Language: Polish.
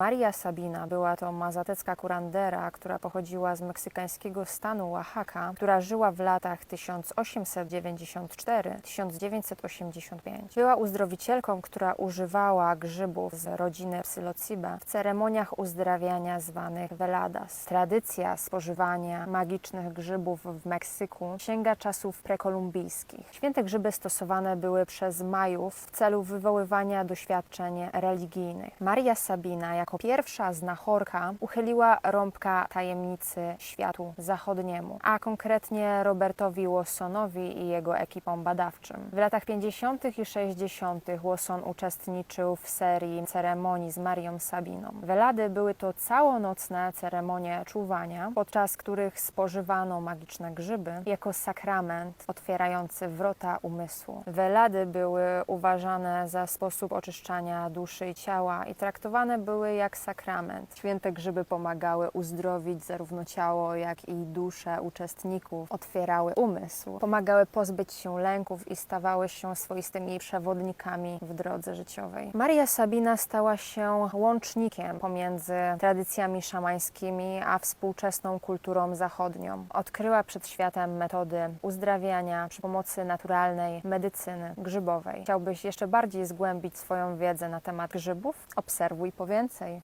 Maria Sabina była to mazatecka kurandera, która pochodziła z meksykańskiego stanu Oaxaca, która żyła w latach 1894-1985. Była uzdrowicielką, która używała grzybów z rodziny psylocibe w ceremoniach uzdrawiania zwanych veladas. Tradycja spożywania magicznych grzybów w Meksyku sięga czasów prekolumbijskich. Święte grzyby stosowane były przez Majów w celu wywoływania doświadczeń religijnych. Maria Sabina jako pierwsza znachorka uchyliła rąbka tajemnicy światu zachodniemu, a konkretnie Robertowi Wilsonowi i jego ekipom badawczym. W latach 50. i 60. Wilson uczestniczył w serii ceremonii z Marią Sabiną. Welady były to całonocne ceremonie czuwania, podczas których spożywano magiczne grzyby jako sakrament otwierający wrota umysłu. Welady były uważane za sposób oczyszczania duszy i ciała i traktowane były jak sakrament. Święte grzyby pomagały uzdrowić zarówno ciało, jak i duszę uczestników, otwierały umysł, pomagały pozbyć się lęków i stawały się swoistymi przewodnikami w drodze życiowej. Maria Sabina stała się łącznikiem pomiędzy tradycjami szamańskimi a współczesną kulturą zachodnią. Odkryła przed światem metody uzdrawiania przy pomocy naturalnej medycyny grzybowej. Chciałbyś jeszcze bardziej zgłębić swoją wiedzę na temat grzybów? Obserwuj po więcej. Bye.